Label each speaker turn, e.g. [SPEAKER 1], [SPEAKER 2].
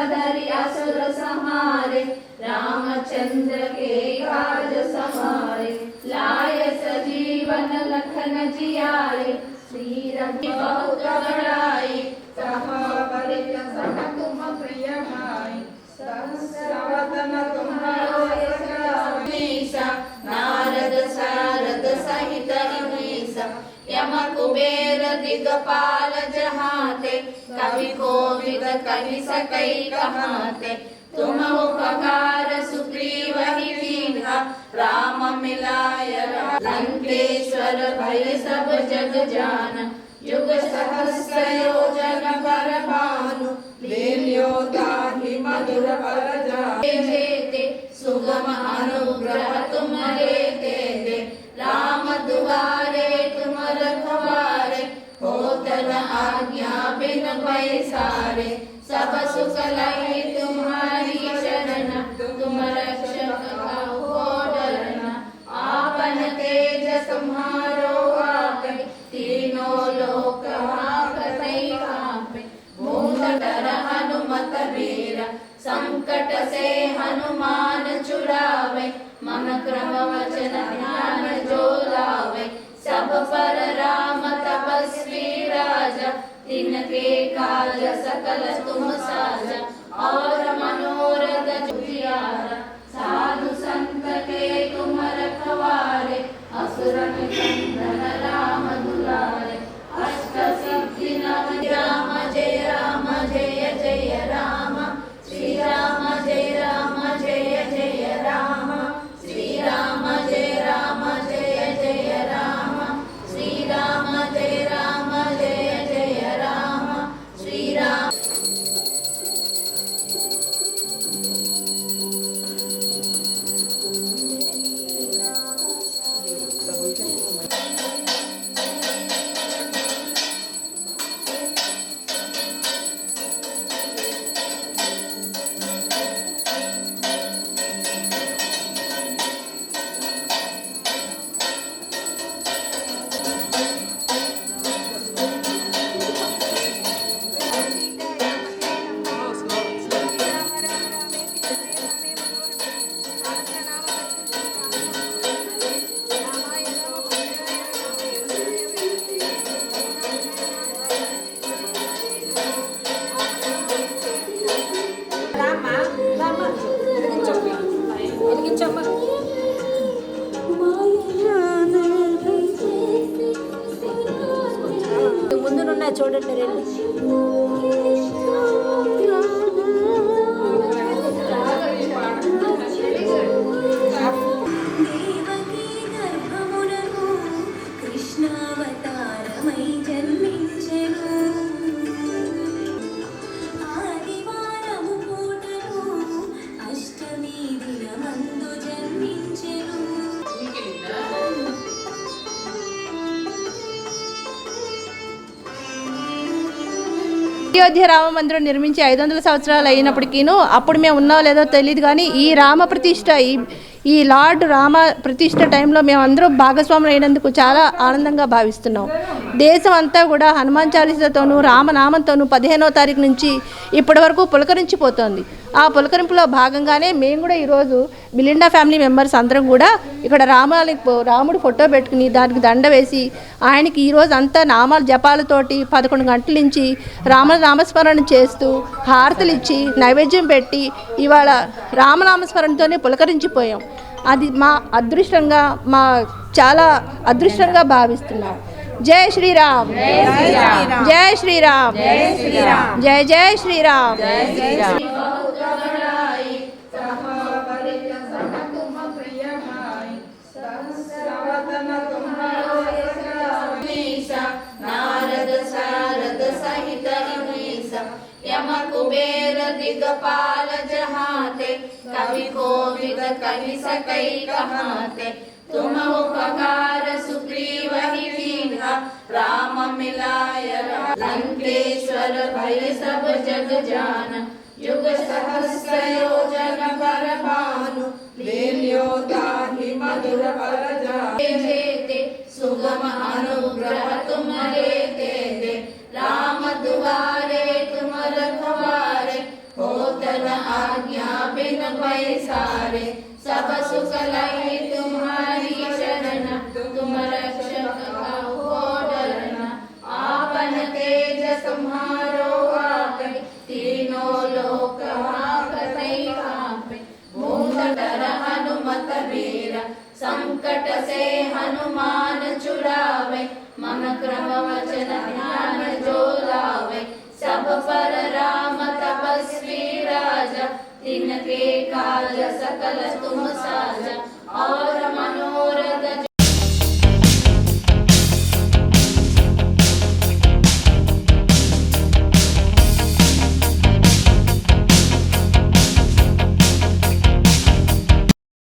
[SPEAKER 1] पधरिया सुर संहारे रामचंद्र के काज समारे लाय सजीवन लखन जियारे श्री रघु बहुत बड़ाई
[SPEAKER 2] सहा परित सह तुम प्रिय भाई सहस्रवदन
[SPEAKER 1] यम कुबेर दिगपाल जहाते, कवि कोविद कहि सकई कहाते। तुम उपकार सुग्रीव ही कीन्हा, राम मिलाय लंकेश्वर भय सब जग जान, युग सहस्र योजन पर भानु।
[SPEAKER 2] लील्यो ताहि मधुर पर
[SPEAKER 1] जेते सुगम अनुग्रह आज्ञा बिन पैसारे सब सुख लही तुम्हारी शरण। तुम रक्षक डरना, आपन तेज तुम्हारो तीनों लोक भूत डर हनुमत संकट से हनुमान छुड़ावे, मन क्रम वचन ध्यान जो लावे। सब पर राम तपस्वी राजा तिनके काज सकल तुम साजा।
[SPEAKER 3] చూడండి రెండు
[SPEAKER 4] అయోధ్య రామ మందిరం నిర్మించి ఐదు వందల సంవత్సరాలు అయినప్పటికీను అప్పుడు మేము ఉన్నామో లేదో తెలియదు కానీ ఈ రామ ప్రతిష్ట ఈ ఈ లార్డ్ రామ ప్రతిష్ట టైంలో మేము భాగస్వాములు అయినందుకు చాలా ఆనందంగా భావిస్తున్నాం. దేశం అంతా కూడా హనుమాన్ చాలీసాతోనూ రామనామంతోనూ పదిహేనో తారీఖు నుంచి ఇప్పటి వరకు పులకరించిపోతోంది. ఆ పులకరింపులో భాగంగానే మేము కూడా ఈరోజు మిలిండా ఫ్యామిలీ మెంబర్స్ అందరం కూడా ఇక్కడ రామాలకి పో- రాముడు ఫోటో పెట్టుకుని దానికి దండ వేసి ఆయనకి ఈరోజు అంతా నామాల జపాలతోటి పదకొండు గంటల నుంచి రామ నామస్మరణ చేస్తూ హారతలు ఇచ్చి నైవేద్యం పెట్టి ఇవాళ రామనామస్మరణతోనే పులకరించిపోయాం. అది మా అదృష్టంగా మా చాలా అదృష్టంగా భావిస్తున్నాం జై శ్రీరామ్ జై శ్రీరామ్ జై జై శ్రీరామ్
[SPEAKER 2] कहा बलित सह तुम प्रिय भाई सहस्रवदन तुम्हारो यश
[SPEAKER 1] गणेशा नारद सारद सहित गणेशा यम कुबेर दिगपाल जहाते कवि कोविद कहि सकई कहाते तुम उपकार सुग्रीव ही कीन्हा राम मिलाय लंकेश्वर भय सब जग जान, युग सहस्र योजन पर भानु
[SPEAKER 2] लील्यो ताहि मधुर पर
[SPEAKER 1] जेते, सुगम अनुग्रह रखवारे होत न आज्ञा बिन पैसारे सब सुख लहे तुम्हारी शरण तुम रक्षक हो डरना आपन तेज तुम्हारो आपे तीनों लोक हाकते कांपे भूत डर हनुमत वीर संकट से हनुमान छुड़ावे मन क्रम वचन ध्यान जो लावे सब पर राम तपस्वी राजा तिनके साज सकल तुम साजा। और